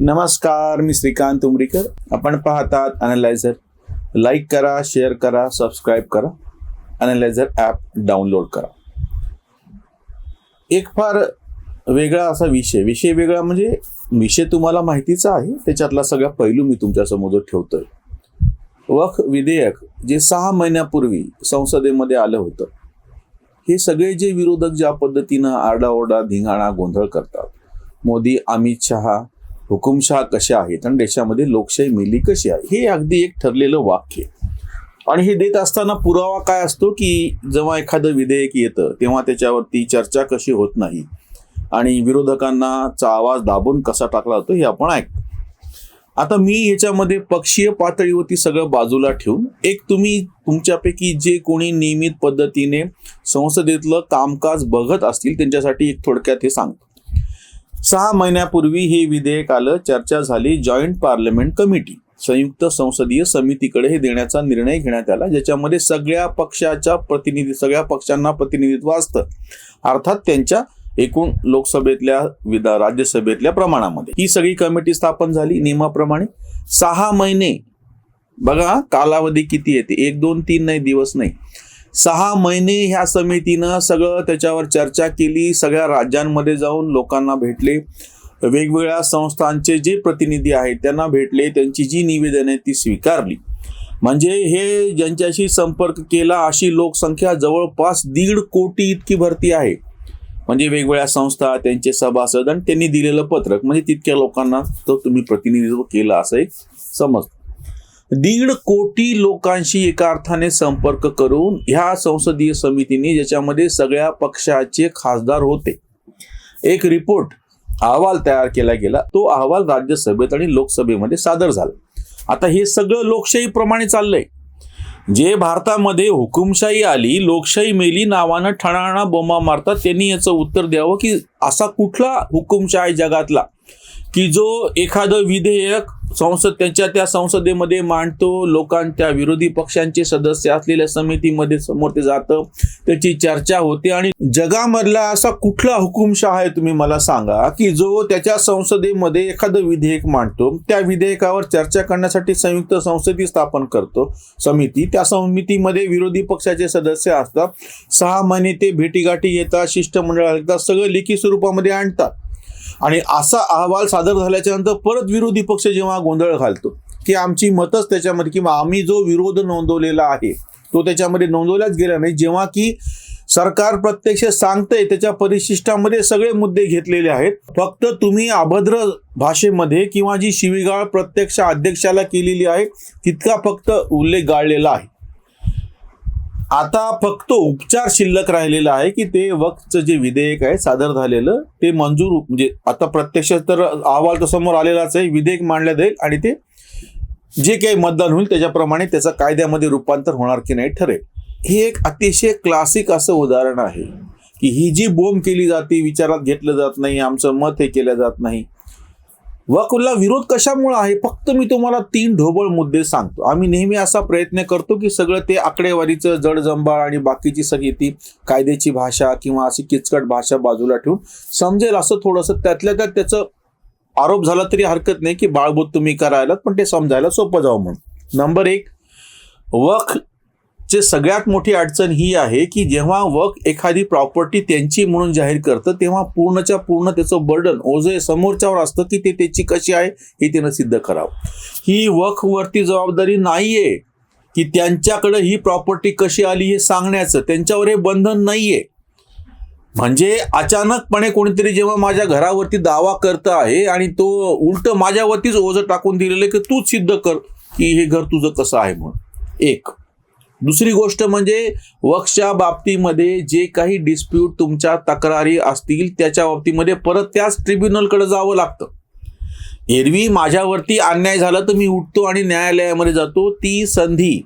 नमस्कार मी श्रीकांत उमरीकर. आपण पाहतात अनालायझर लाईक करा शेअर करा सबस्क्राईब करा. अनालायझर ॲप डाउनलोड करा. एक फार वेगळा असा विषय. विषय वेगळा म्हणजे विषय तुम्हाला माहितीचा आहे त्याच्यातला सगळा पैलू मी तुमच्यासमोर ठेवतोय. वख विधेयक जे सहा महिन्यापूर्वी संसदेमध्ये आलं होतं हे सगळे जे विरोधक ज्या पद्धतीनं आरडाओरडा धिंगाणा गोंधळ करतात मोदी अमित शहा हुकुमशहा कशा आहेत आणि देशामध्ये लोकशाही मिली कशी आहे हे अगदी एक ठरलेलं वाक्य आणि हे देत असताना पुरावा काय असतो की जेव्हा एखादं विधेयक येतं तेव्हा त्याच्यावरती चर्चा कशी होत नाही आणि विरोधकांना चा आवाज दाबून कसा टाकला जातो हे आपण ऐकतो. आता मी ह्याच्यामध्ये पक्षीय पातळीवरती सगळं बाजूला ठेवून एक तुम्ही तुमच्यापैकी जे कोणी नियमित पद्धतीने संसदेतलं कामकाज बघत असतील त्यांच्यासाठी एक थोडक्यात हे सांगतो. सहा महिन्यापूर्वी हे विधेयक आलं चर्चा झाली जॉईंट पार्लमेंट कमिटी संयुक्त संसदीय समितीकडे हे देण्याचा निर्णय घेण्यात आला ज्याच्यामध्ये सगळ्या पक्षाच्या प्रतिनिधी सगळ्या पक्षांना प्रतिनिधित्व असतं. अर्थात त्यांच्या एकूण लोकसभेतल्या विधा राज्यसभेतल्या प्रमाणामध्ये. ही सगळी कमिटी स्थापन झाली नियमाप्रमाणे. सहा महिने. बघा कालावधी किती येते? एक दोन तीन नाही दिवस नाही. सहा महिने ह्या समितीनं सगळं त्याच्यावर चर्चा केली सगळ्या राज्यांमध्ये जाऊन लोकांना भेटले. वेगवेगळ्या संस्थांचे जे प्रतिनिधी आहेत त्यांना भेटले त्यांची जी निवेदन आहे ती स्वीकारली. म्हणजे हे ज्यांच्याशी संपर्क केला अशी लोकसंख्या जवळपास दीड कोटी इतकी भरती आहे. म्हणजे वेगवेगळ्या संस्था त्यांचे सभासद आणि त्यांनी दिलेलं पत्रक. म्हणजे तितक्या लोकांना तो तुम्ही प्रतिनिधित्व केलं असं एक समज दीड कोटी लोकांशी एका अर्थाने संपर्क करून ह्या संसदीय समितीने ज्याच्यामध्ये सगळ्या पक्षाचे खासदार होते. एक रिपोर्ट अहवाल तयार केला गेला. तो अहवाल राज्यसभेत आणि लोकसभेमध्ये सादर झाला. आता हे सगळं लोकशाहीप्रमाणे चाललंय. जे भारतामध्ये हुकुमशाही आली लोकशाही मेली नावानं ठणाणा बोंबा मारतात त्यांनी याचं उत्तर द्यावं की असा कुठला हुकुमशाही जगातला की जो एखादं विधेयक संसद त्यांच्या त्या संसदेमध्ये मांडतो. लोकांच्या विरोधी पक्षांचे सदस्य असलेल्या समितीमध्ये समोर ते जातं. त्याची चर्चा होते आणि जगामधला असा कुठला हुकुमशाह आहे तुम्ही मला सांगा की जो त्याच्या संसदेमध्ये एखादं विधेयक मांडतो. त्या विधेयकावर चर्चा करण्यासाठी संयुक्त संसदी स्थापन करतो. समिती त्या समितीमध्ये विरोधी पक्षाचे सदस्य असतात. सहा महिने ते भेटीगाठी येतात. शिष्टमंडळ येतात सगळं लेखी स्वरूपामध्ये आणतात. आणि असा अहवाल सादर झाल्याच्यानंतर परत विरोधी पक्ष जेव्हा गोंधळ घालतो की आमची मतच त्याच्यामध्ये किंवा आम्ही जो विरोध नोंदवलेला आहे तो त्याच्यामध्ये नोंदवलाच गेला नाही. जेव्हा की सरकार प्रत्यक्ष सांगतंय त्याच्या परिशिष्टामध्ये सगळे मुद्दे घेतलेले आहेत. फक्त तुम्ही अभद्र भाषेमध्ये किंवा जी शिवीगाळ प्रत्यक्ष अध्यक्षाला केलेली आहे तितका फक्त उल्लेख गाळलेला आहे. आता फक्त उपचार शिल्लक राहिलेला आहे की ते वक्तचं जे विधेयक आहे सादर झालेलं ते मंजूर हो- म्हणजे आता प्रत्यक्ष तर अहवाल तर समोर आलेलाच आहे विधेयक मांडल्या जाईल आणि ते जे काही मतदान होईल त्याच्याप्रमाणे त्याचं कायद्यामध्ये रूपांतर होणार की नाही ठरेल. हे एक अतिशय क्लासिक असं उदाहरण आहे की ही जी बोंब केली जाते विचारात घेतलं जात नाही आमचं मत हे केलं जात नाही. वकला विरोध कशामुळे आहे? फक्त मी तुम्हाला तीन ढोबळ मुद्दे सांगतो. आम्ही नेहमी असा प्रयत्न करतो की सगळं ते आकडेवारीचं जडजंबाळ आणि बाकीची सगळी ती कायद्याची भाषा किंवा अशी किचकट भाषा बाजूला ठेवून समजेल असं थोडंसं त्यातल्या त्यात त्याचं आरोप झाला तरी हरकत नाही की बाळबोध तुम्ही करायला पण ते समजायला सोपं जावं म्हणून. नंबर एक वख चे सगळ्यात मोठी अडचण ही आहे की जेव्हा वक एखादी प्रॉपर्टी त्यांची म्हणून जाहीर करतं तेव्हा पूर्णच्या पूर्ण त्याचं बर्डन ओझे समोरच्यावर असतं की ते त्याची कशी आहे हे त्यानं सिद्ध करावं. ही वकवरती जबाबदारी नाहीये की त्यांच्याकडे ही प्रॉपर्टी कशी आली हे सांगण्याचं. त्यांच्यावर हे बंधन नाहीये. म्हणजे अचानकपणे कोणीतरी जेव्हा माझ्या घरावरती दावा करत आहे आणि तो उलट माझ्यावरतीच ओझं टाकून दिलेलं की तूच सिद्ध कर की हे घर तुझं कसं आहे म्हणून. एक. दुसरी गोष्ट म्हणजे वक्षच्या बाबतीमध्ये जे काही डिस्प्यूट तुमच्या तक्रारी असतील त्याच्या बाबतीमध्ये परत त्याच ट्रिब्युनलकडे जावं लागतं. एरवी माझ्यावरती अन्याय झाला तर मी उठतो आणि न्यायालयामध्ये जातो. ती संधी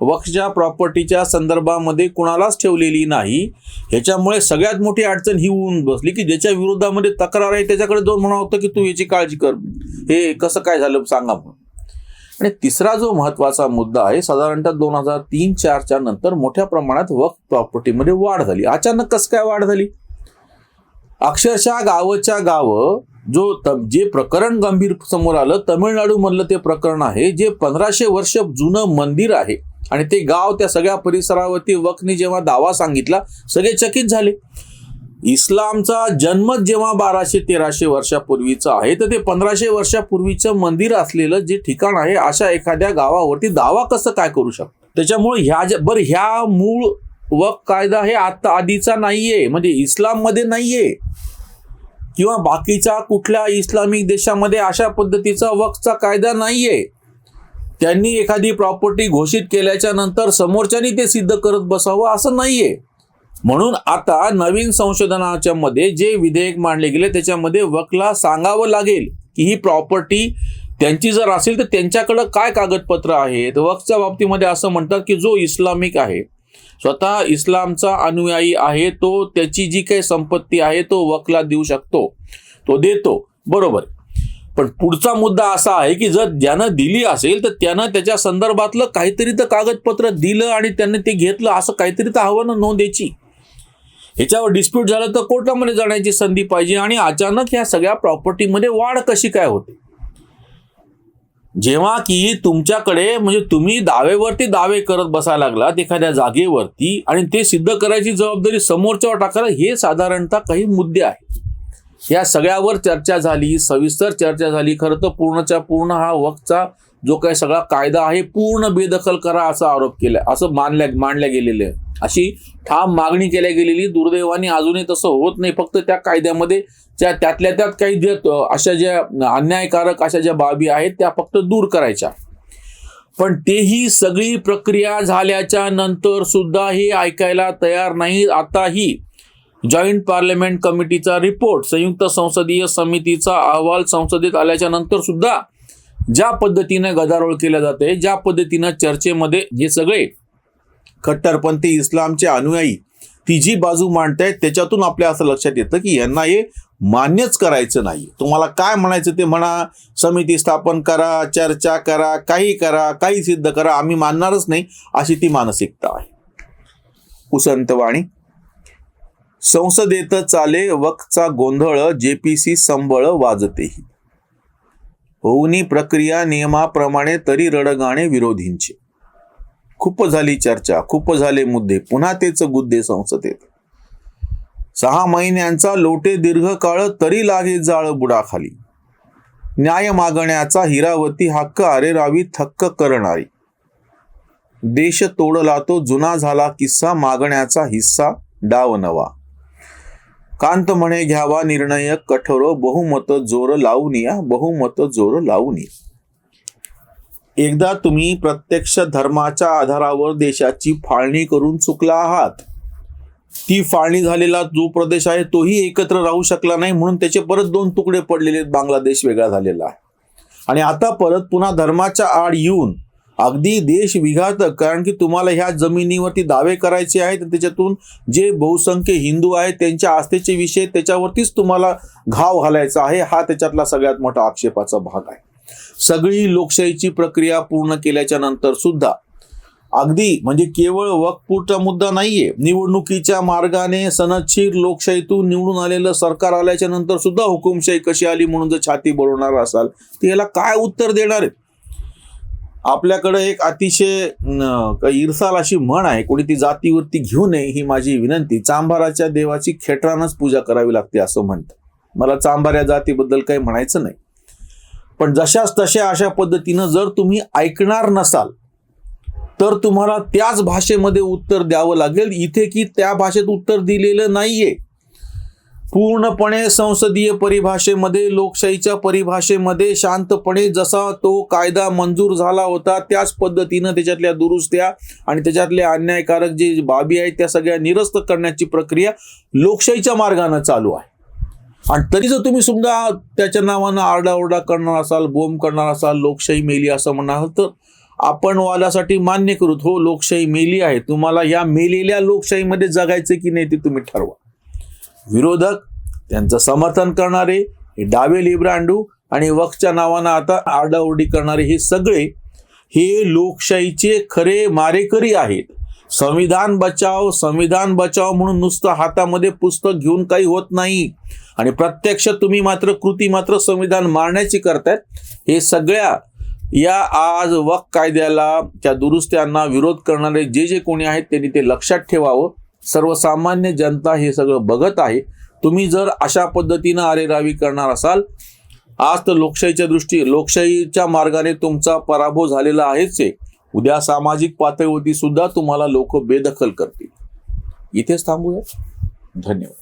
वक्षच्या प्रॉपर्टीच्या संदर्भामध्ये कुणालाच ठेवलेली नाही. ह्याच्यामुळे सगळ्यात मोठी अडचण ही होऊन बसली की ज्याच्या विरोधामध्ये तक्रार आहे त्याच्याकडे जाऊन म्हणा होतं की तू याची काळजी कर. हे कसं काय झालं सांगा म्हणून. आणि तिसरा जो महत्त्वाचा मुद्दा आहे साधारणतः दोन हजार तीन चारच्या नंतर मोठ्या प्रमाणात वक्फ प्रॉपर्टीमध्ये वाढ झाली. अचानक कसं काय वाढ झाली? अक्षरशः गावच्या गावं जो जे प्रकरण गंभीर समोर आलं तमिळनाडू मधलं ते प्रकरण आहे जे पंधराशे वर्ष जुनं मंदिर आहे आणि ते गाव त्या सगळ्या परिसरावरती वकने जेव्हा दावा सांगितला सगळे चकित झाले. इस्लामचा जन्मच जेव्हा बाराशे तेराशे वर्षापूर्वीचा आहे तर ते पंधराशे वर्षापूर्वीचं मंदिर असलेलं जे ठिकाण आहे अशा एखाद्या गावावरती दावा कसं काय करू शकतो? त्याच्यामुळे ह्या ज्या बरं ह्या मूळ वक कायदा हे आता आधीचा नाहीये म्हणजे इस्लाममध्ये नाहीये. किंवा बाकीच्या कुठल्या इस्लामिक देशामध्ये अशा पद्धतीचा वक्फचा कायदा नाहीये. त्यांनी एखादी प्रॉपर्टी घोषित केल्याच्यानंतर समोरच्यानी ते सिद्ध करत बसावं असं नाहीये. म्हणून आता नवीन संशोधनाच्या मध्ये जे विधेयक मांडले गेले त्याच्यामध्ये वकला सांगावं लागेल की ही प्रॉपर्टी त्यांची जर असेल तर त्यांच्याकडं काय कागदपत्र आहेत? वक्फच्या बाबतीमध्ये असं म्हणतात की जो इस्लामिक आहे स्वतः इस्लामचा अनुयायी आहे तो त्याची जी काही संपत्ती आहे तो वकला देऊ शकतो तो देतो. बरोबर. पण पुढचा मुद्दा असा आहे की जर ज्यानं दिली असेल तर त्यानं त्याच्या संदर्भातलं काहीतरी तर कागदपत्र दिलं आणि त्यांनी ते घेतलं असं काहीतरी तर हवं ना नोंद ह्याच्यावर डिस्प्यूट झालं तर कोर्टामध्ये जाण्याची संधी पाहिजे आणि अचानक ह्या सगळ्या प्रॉपर्टीमध्ये वाढ कशी काय होते? जेव्हा की तुमच्याकडे म्हणजे तुम्ही दावेवरती दावे करत बसायला लागलात एखाद्या जागेवरती आणि ते सिद्ध करायची जबाबदारी समोरच्यावर टाकायला हे साधारणतः काही मुद्दे आहेत. या सगळ्यावर चर्चा झाली सविस्तर चर्चा झाली खरं तर पूर्णच्या पूर्ण हा वक्तचा जो काही सगळा कायदा आहे पूर्ण बेदखल करा असा आरोप केला. असं मानल्या मांडल्या गेलेले आहे. अशी ठाम मागणी केल्या गेलेली दुर्दैवाने अजूनही तसं होत नाही. फक्त त्या कायद्यामध्ये त्या त्यातल्या त्यात काही जे अशा ज्या अन्यायकारक अशा ज्या बाबी आहेत त्या फक्त दूर करायच्या. पण तेही सगळी प्रक्रिया झाल्याच्यानंतर सुद्धा हे ऐकायला तयार नाही. आताही जॉईंट पार्लमेंट कमिटीचा रिपोर्ट संयुक्त संसदीय समितीचा अहवाल संसदेत आल्याच्यानंतर सुद्धा ज्या पद्धतीने गदारोळ केला जाते ज्या पद्धतीनं चर्चेमध्ये जे सगळे कट्टरपंथी इस्लामचे अनुयायी ती जी बाजू मांडतायत त्याच्यातून आपल्या असं लक्षात येतं की यांना हे मान्यच करायचं नाही तुम्हाला काय म्हणायचं ते म्हणा समिती स्थापन करा चर्चा करा काही करा काही सिद्ध करा आम्ही मानणारच नाही अशी ती मानसिकता आहे. उसंतवाणी. संसदेत चाले वक्चा गोंधळ जेपीसी संबळ वाजतेही. होऊनी प्रक्रिया नियमाप्रमाणे तरी रडगाणे विरोधींचे. खूप झाली चर्चा खूप झाले मुद्दे पुन्हा तेच गुद्दे संसदेत. सहा महिन्यांचा लोटे दीर्घकाळ तरी लागे जाळ बुडाखाली. न्याय मागण्याचा हिरावती हक्क अरेरावी थक्क करणारी. देश तोडला तो जुना झाला किस्सा मागण्याचा हिस्सा डाव नवा. कांत म्हणे घ्यावा निर्णय कठोर बहुमत जोर लावून या बहुमत जोर लावून या एकदा तुम्ही प्रत्यक्ष धर्माच्या आधारावर देशाची फाळणी करून चुकला आहात. ती फाळणी झालेला जो प्रदेश आहे तोही एकत्र राहू शकला नाही म्हणून त्याचे परत दोन तुकडे पडलेले आहेत. बांगलादेश वेगळा झालेला आहे. आणि आता परत पुन्हा धर्माच्या आड येऊन अगदी देश विघातक कारण की तुम्हाला ह्या जमिनीवरती दावे करायचे आहेत त्याच्यातून जे बहुसंख्य हिंदू आहेत त्यांच्या आस्थेचे विषय त्याच्यावरतीच तुम्हाला घाव घालायचा आहे हा त्याच्यातला सगळ्यात मोठा आक्षेपाचा भाग आहे. सगळी लोकशाहीची प्रक्रिया पूर्ण केल्याच्यानंतर सुद्धा अगदी म्हणजे केवळ वक्फपुरता मुद्दा नाहीये निवडणुकीच्या मार्गाने सनदशीर लोकशाहीतून निवडून आलेलं सरकार आल्याच्यानंतर सुद्धा हुकुमशाही कशी आली म्हणून जर छाती बोलवणार असाल तर याला काय उत्तर देणार आहेत? आपल्याकडे एक अतिशय इरसाल अशी म्हण आहे कोणी ती जातीवरती घेऊ नये ही माझी विनंती. चांभाराच्या देवाची खेटरानच पूजा करावी लागते असं म्हणतं मला चांभार या जातीबद्दल काही म्हणायचं नाही. पण जशाच तशा अशा पद्धतीनं जर तुम्ही ऐकणार नसाल तर तुम्हाला त्याच भाषेमध्ये उत्तर द्यावं लागेल. इथे की त्या भाषेत उत्तर दिलेलं नाहीये. पूर्णपणे संसदीय परिभाषेमध्ये लोकशाहीच्या परिभाषेमध्ये शांतपणे जसा तो कायदा मंजूर झाला होता त्याच पद्धतीनं त्याच्यातल्या दुरुस्त्या आणि त्याच्यातल्या अन्यायकारक जे बाबी आहेत त्या सगळ्या निरस्त करण्याची प्रक्रिया लोकशाहीच्या मार्गानं चालू आहे. आणि तरी जर तुम्ही समजा त्याच्या नावानं आरडाओरडा करणार असाल बोंब करणार असाल लोकशाही मेली असं म्हणाल तर आपण वादासाठी मान्य करू हो लोकशाही मेली आहे. तुम्हाला या मेलेल्या लोकशाहीमध्ये जगायचं की नाही ते तुम्ही ठरवा. विरोधक त्यांचं समर्थन करणारे हे डावे लिब्रांडू आणि वक्फच्या नावानं आता आरडाओरडी करणारे हे सगळे हे लोकशाहीचे खरे मारेकरी आहेत. संविधान बचाव संविधान बचाव म्हणून नुसतं हातामध्ये पुस्तक घेऊन काही होत नाही. आणि प्रत्यक्ष तुम्ही मात्र कृती मात्र संविधान मारण्याची करतायत. हे सगळ्या या आज वक कायद्याला त्या दुरुस्त्यांना विरोध करणारे जे जे कोणी आहेत त्यांनी ते लक्षात ठेवावं. सर्वसामान्य जनता हे सगळं बघत आहे. तुम्ही जर अशा पद्धतीनं आरेरावी करणार असाल आज तर लोकशाहीच्या दृष्टी लोकशाहीच्या मार्गाने तुमचा पराभव झालेला आहेच आहे उद्या सामाजिक पातळीवरती सुद्धा तुम्हाला लोक बेदखल करतील. इथेच थांबूया. धन्यवाद.